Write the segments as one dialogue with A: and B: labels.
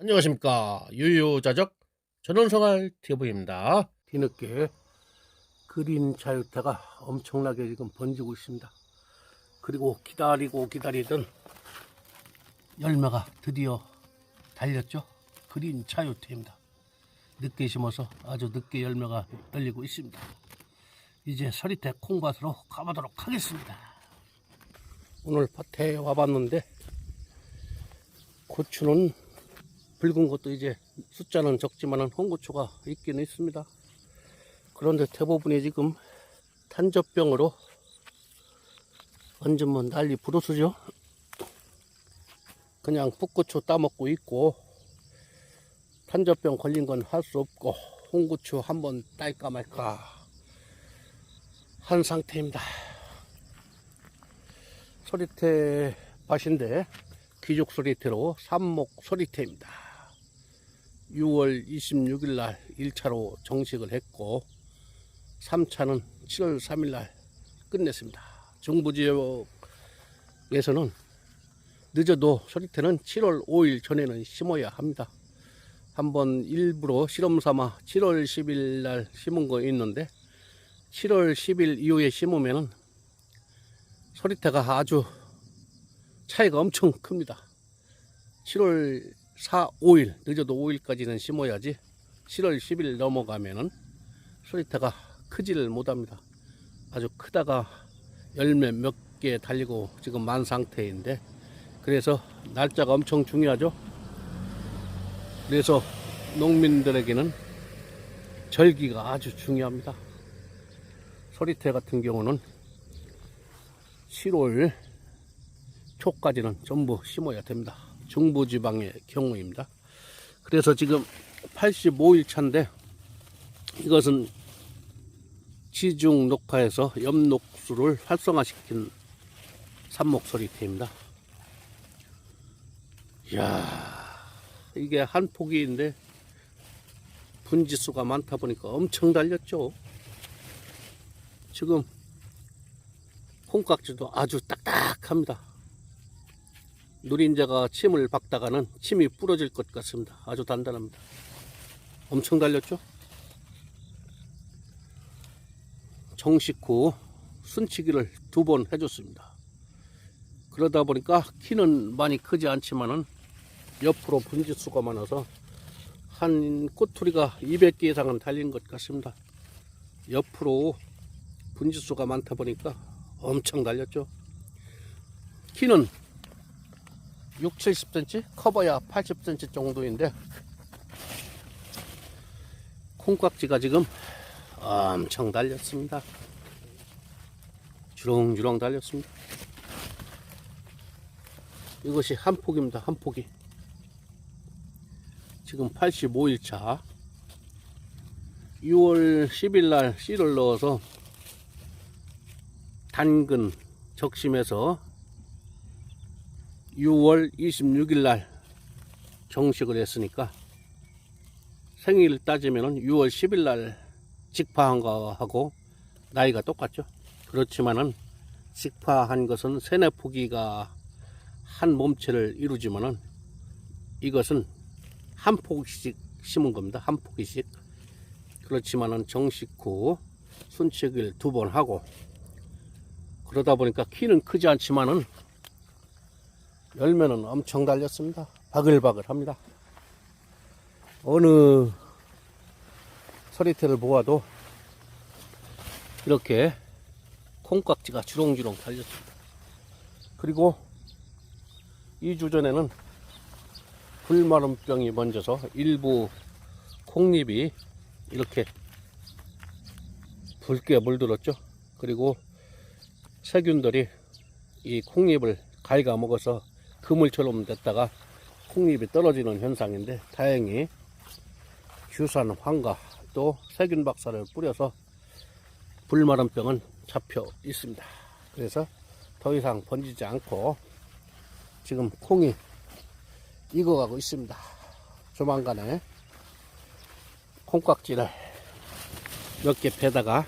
A: 안녕하십니까. 유유자적 전원생활 TV입니다. 뒤늦게 그린 자유태가 엄청나게 지금 번지고 있습니다. 그리고 기다리고 기다리던 열매가 드디어 달렸죠. 그린 자유태입니다. 늦게 심어서 아주 늦게 열매가 열리고 있습니다. 이제 서리태 콩밭으로 가보도록 하겠습니다. 오늘 밭에 와봤는데 고추는 붉은 것도 이제 숫자는 적지만은 홍고추가 있기는 있습니다. 그런데 대부분이 지금 탄저병으로 뭐 난리 부르스죠. 그냥 풋고추 따먹고 있고 탄저병 걸린 건 할 수 없고 홍고추 한번 딸까 말까 한 상태입니다. 소리태 밭인데 귀족 소리태로 삼목 소리태입니다. 6월 26일 날 1차로 정식을 했고 3차는 7월 3일 날 끝냈습니다. 중부 지역에서는 늦어도 소리태는 7월 5일 전에는 심어야 합니다. 한번 일부러 실험 삼아 7월 10일 날 심은 거 있는데 7월 10일 이후에 심으면은 소리태가 아주 차이가 엄청 큽니다. 7월 4, 5일, 늦어도 5일까지는 심어야지 7월 10일 넘어가면은 소리태가 크지를 못합니다. 아주 크다가 열매 몇 개 달리고 지금 만 상태인데 그래서 날짜가 엄청 중요하죠. 그래서 농민들에게는 절기가 아주 중요합니다. 소리태 같은 경우는 7월 초까지는 전부 심어야 됩니다. 중부지방의 경우입니다. 그래서 지금 85일 차인데 이것은 지중 녹화에서 엽녹수를 활성화시킨 산목소리태입니다. 이야, 이게 한 포기인데 분지수가 많다 보니까 엄청 달렸죠. 지금 콩깍지도 아주 딱딱합니다. 누린자가 침을 박다가는 침이 부러질 것 같습니다. 아주 단단합니다. 엄청 달렸죠? 정식 후 순치기를 두 번 해줬습니다. 그러다 보니까 키는 많이 크지 않지만은 옆으로 분지수가 많아서 한 꼬투리가 200개 이상은 달린 것 같습니다. 옆으로 분지수가 많다 보니까 엄청 달렸죠. 키는 6, 70cm? 커버야 80cm 정도인데 콩깍지가 지금 엄청 달렸습니다. 주렁주렁 달렸습니다. 이것이 한 폭입니다. 한 폭이. 지금 85일차 6월 10일 날 씨를 넣어서 당근 적심해서 6월 26일 날 정식을 했으니까 생일 따지면 6월 10일 날 직파한 거하고 나이가 똑같죠. 그렇지만은 직파한 것은 세네 포기가 한 몸체를 이루지만은 이것은 한 포기씩 심은 겁니다. 한 포기씩. 그렇지만은 정식 후 순치기를 두번 하고 그러다 보니까 키는 크지 않지만은 열매는 엄청 달렸습니다. 바글바글합니다. 어느 서리태를 보아도 이렇게 콩깍지가 주렁주렁 달렸습니다. 그리고 2주 전에는 불마름병이 번져서 일부 콩잎이 이렇게 붉게 물들었죠. 그리고 세균들이 이 콩잎을 갉아먹어서 그물처럼 됐다가 콩잎이 떨어지는 현상인데 다행히 규산 황과 또 세균 박사를 뿌려서 불마름병은 잡혀 있습니다. 그래서 더 이상 번지지 않고 지금 콩이 익어가고 있습니다. 조만간에 콩깍지를 몇개 패다가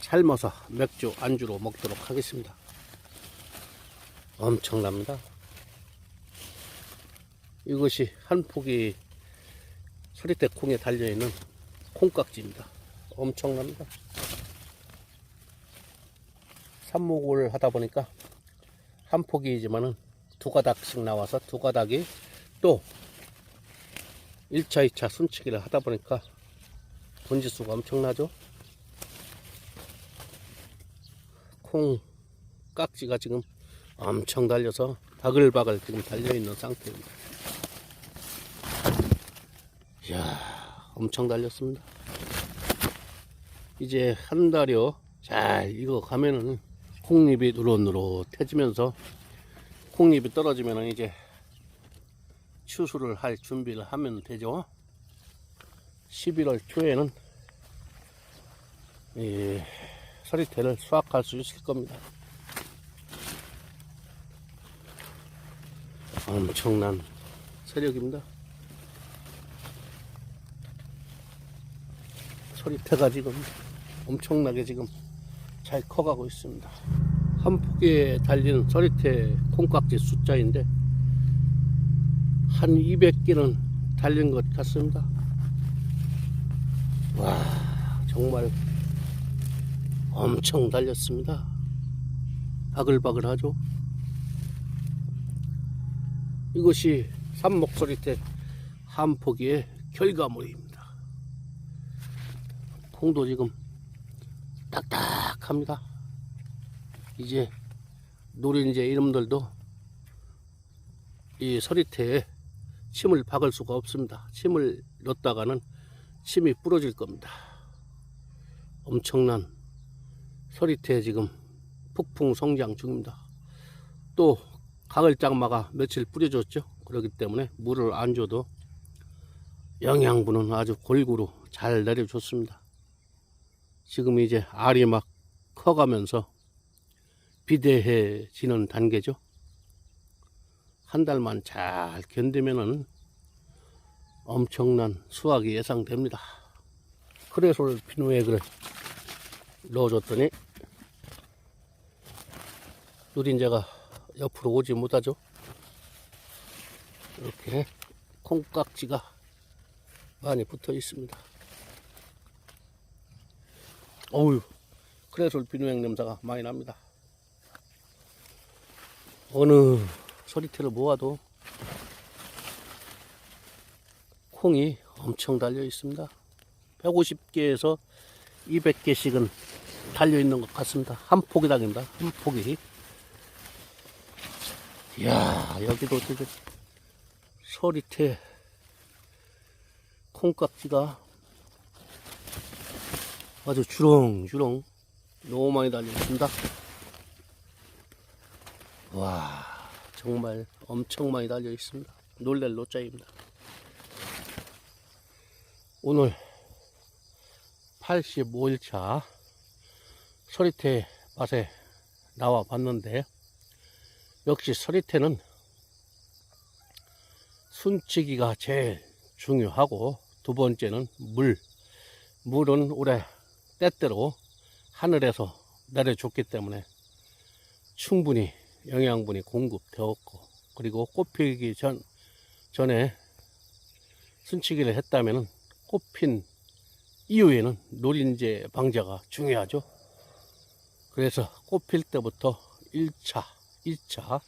A: 삶아서 맥주 안주로 먹도록 하겠습니다. 엄청납니다. 이것이 한 폭이 서리태 콩에 달려있는 콩깍지입니다. 엄청납니다. 삽목을 하다 보니까 한 폭이지만은 두 가닥씩 나와서 두 가닥이 또 1차, 2차 순치기를 하다 보니까 번지수가 엄청나죠? 콩 깍지가 지금 엄청 달려서 바글바글 지금 달려있는 상태입니다. 이야, 엄청 달렸습니다. 이제 한 달여 잘 익어 가면은 콩잎이 누릇누릇해지면서 콩잎이 떨어지면은 이제 추수를 할 준비를 하면 되죠. 11월 초에는 이 서리태를 수확할 수 있을 겁니다. 엄청난 세력입니다. 서리태가 지금 엄청나게 지금 잘 커가고 있습니다. 한 폭에 달린 서리태 콩깍지 숫자인데 한 200개는 달린 것 같습니다. 와, 정말 엄청 달렸습니다. 바글바글하죠? 이것이 산목소리태 한 포기의 결과물입니다. 콩도 지금 딱딱합니다. 이제 노린재 이름들도 이 서리태에 침을 박을 수가 없습니다. 침을 넣었다가는 침이 부러질 겁니다. 엄청난 서리태 지금 폭풍 성장 중입니다. 또 가을 장마가 며칠 뿌려졌죠. 그렇기 때문에 물을 안 줘도 영양분은 아주 골고루 잘 내려줬습니다. 지금 이제 알이 막 커가면서 비대해지는 단계죠. 한 달만 잘 견디면은 엄청난 수확이 예상됩니다. 크레솔 피노액을 넣어줬더니 누린자가 옆으로 오지 못하죠. 이렇게 콩깍지가 많이 붙어 있습니다. 어우, 크레솔 비누액 냄새가 많이 납니다. 어느 소리태를 모아도 콩이 엄청 달려 있습니다. 150개에서 200개씩은 달려 있는 것 같습니다. 한 포기당입니다. 한 포기. 이야, 여기도 되게 소리태 콩깍지가 아주 주렁주렁 너무 많이 달려 있습니다. 와, 정말 엄청 많이 달려 있습니다. 놀랄 노짜입니다. 오늘 85일차 서리태 밭에 나와 봤는데 역시 서리태는 순치기가 제일 중요하고 두 번째는 물 물은 올해 때때로 하늘에서 내려줬기 때문에 충분히 영양분이 공급되었고 그리고 꽃피기 전 전에 순치기를 했다면 꽃핀 이후에는 노린재 방제가 중요하죠. 그래서 꽃필 때부터 1차, 2차,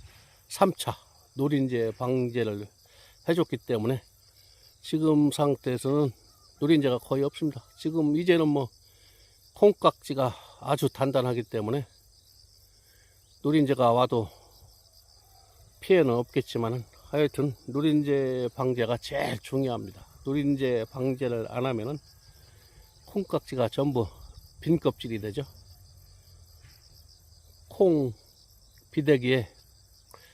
A: 3차 노린재 방제를 해줬기 때문에 지금 상태에서는 노린재가 거의 없습니다. 지금 이제는 뭐 콩깍지가 아주 단단하기 때문에 노린재가 와도 피해는 없겠지만 하여튼 노린재 방제가 제일 중요합니다. 노린재 방제를 안 하면은 콩깍지가 전부 빈 껍질이 되죠. 콩 비대기에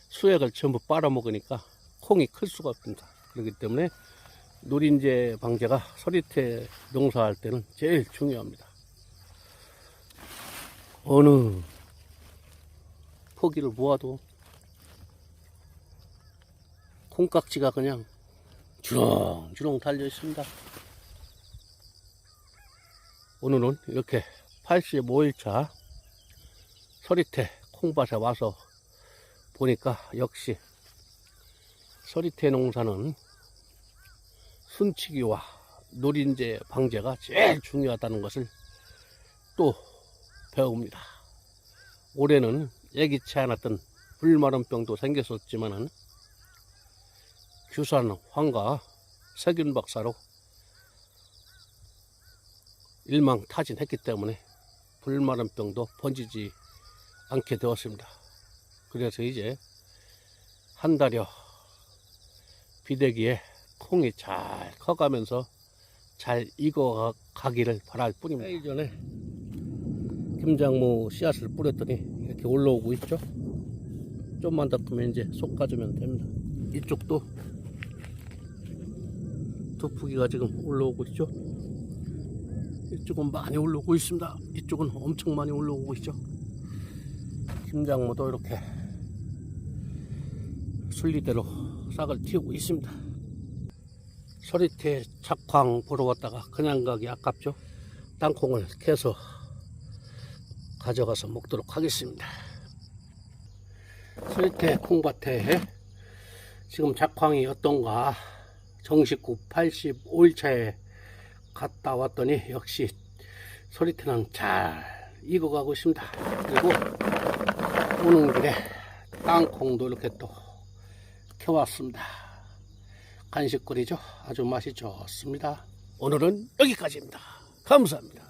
A: 수액을 전부 빨아먹으니까 콩이 클 수가 없습니다. 그렇기 때문에 노린재 방제가 서리태 농사할 때는 제일 중요합니다. 어느 포기를 모아도 콩깍지가 그냥 주렁주렁 달려 있습니다. 오늘은 이렇게 85일차 서리태 콩밭에 와서 보니까 역시 서리태 농사는 순치기와 노린재 방제가 제일 중요하다는 것을 또 배웁니다. 올해는 예기치 않았던 불마름병도 생겼었지만은 규산 황과 세균 박사로 일망타진했기 때문에 불마름병도 번지지 않게 되었습니다. 그래서 이제 한 달여 비대기에 콩이 잘 커가면서 잘 익어가기를 바랄 뿐입니다. 일 전에 김장무 씨앗을 뿌렸더니 이렇게 올라오고 있죠. 좀만 더 크면 이제 솎아주면 됩니다. 이쪽도 두푸기가 지금 올라오고 있죠. 이쪽은 많이 올라오고 있습니다. 이쪽은 엄청 많이 올라오고 있죠. 김장무도 이렇게 순리대로 싹을 틔우고 있습니다. 서리태 착황 보러 갔다가 그냥 가기 아깝죠. 땅콩을 캐서 가져가서 먹도록 하겠습니다. 서리태 콩밭에 지금 작황이 어떤가 정식 후 85일차에 갔다 왔더니 역시 서리태는 잘 익어가고 있습니다. 그리고 오는 길에 땅콩도 이렇게 또 켜왔습니다. 간식거리죠. 아주 맛이 좋습니다. 오늘은 여기까지입니다. 감사합니다.